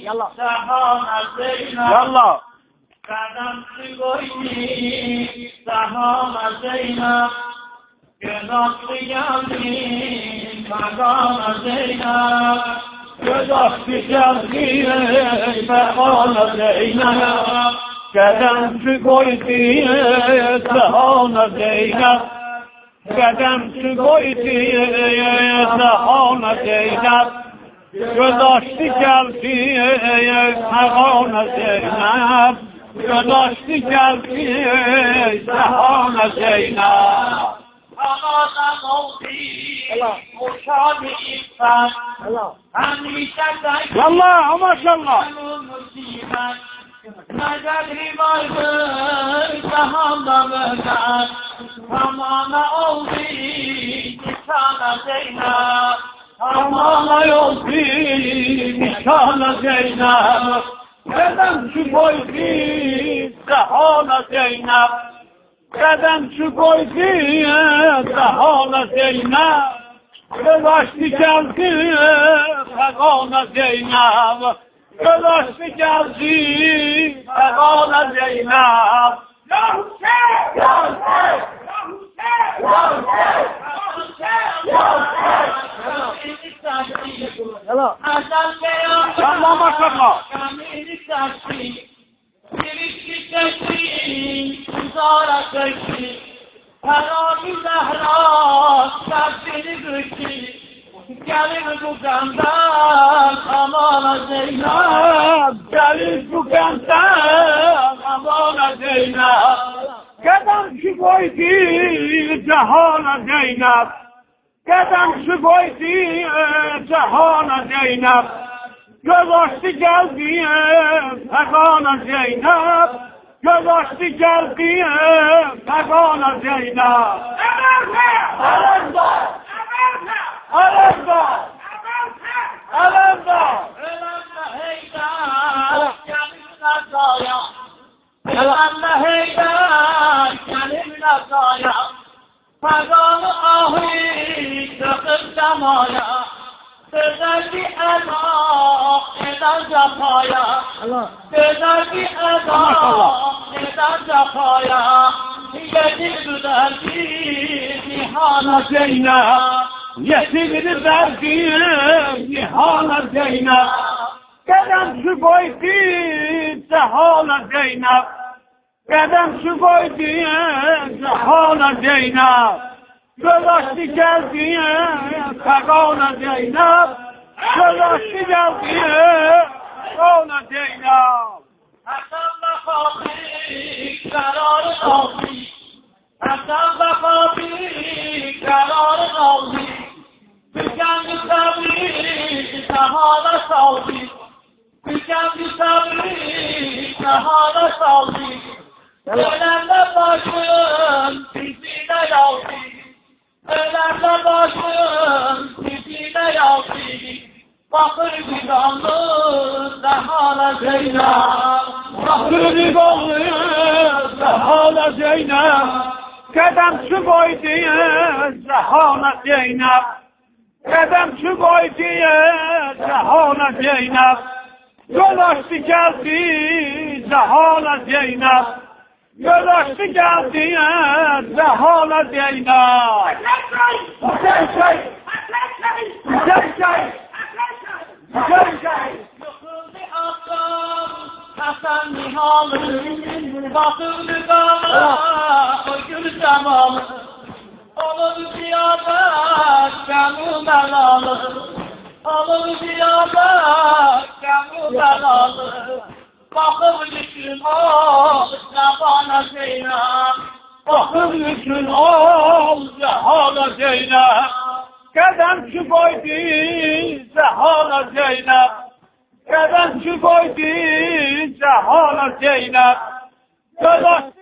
Yallah. Sahana Zeynep. Yallah. Kadam sigoyni. Sahana Zeynep. Göz attı geldi. Sahana Zeynep. Göz açtı geldi Sehana Zeynep Qədəmçi qoydu Sehana Zeynep Qədəmçi qoydu Sehana Zeynep Göz açtı geldi Sehana Zeynep Göz açtı geldi Sehana Zeynep Ağadan oldu. Allah. İffet. Allah. Hamishe de Yallah maşallah. Necedri vardır sahanda böyle. Tamamı oldu. Zeynep. Bir nişana Zeynep Kadem şu boy bir sehana Zeynep Kadem şu boy bir sehana Zeynep açtı geldi sehana Zeynep açtı geldi sehana Zeynep Ya Hüseyin! Ya Hüseyin! Ya Hüseyin! Ya Hüseyin! Yallah. Allah maşallah. Gelin bu kandan amana Zeynep Gelir bu kentten amana Zeynep Kadem şu koydu cehana Zeynep Kadem şu koydu cehana Zeynep. Göz açtı geldi pegana Zeynep. Göz açtı geldi pegana Zeynep. Alemdar! Alemdar! Alemdar! Pagano ahi damaya Sözel bir eda eder Allah. Sözel bir eda eder cafaya? Yedir bir nihana Zeynep Yetimini verdim Nihana Zeynep Kadem şu koydu Cehana Zeynep Kadem şu koydu Cehana Zeynep Göz açtı geldi Pegana Zeynep. Göz açtı geldi Pegana Zeynep. Hasan Bakati kararı aldı. Hasan Bakati kararı aldı. Tükendi sabri sahada saldı. Tükendi sabri sahada saldı. Ölenle başın tipine yaldı Ölenle başın tipine yaldı Bakır bir kanlı sahada Zeynep. Bakırı bağlı Zahana Zeynep. Kadem şu koydu Zahana Zeynep. Kadem şu koydu Zahana Zeynep. Yol açtı geldi Zahana Zeynep Yol açtı geldi Zahana Zeynep Hüseyin Şeyh Hüseyin Şeyh Hüseyin Şeyh Yıkıldı akşam Hasan nihalı Bakıldı kana O gül cemalı Olur ziyade Kemu belalı Olur ziyade Kemu belalı Bakım yükün o Zabana Zeynep Bakım yükün ol Zehana Zeynep. Kadem şu koydu Zehana Zeynep. Kadem şu koydu Zehana Zeynep. Açtı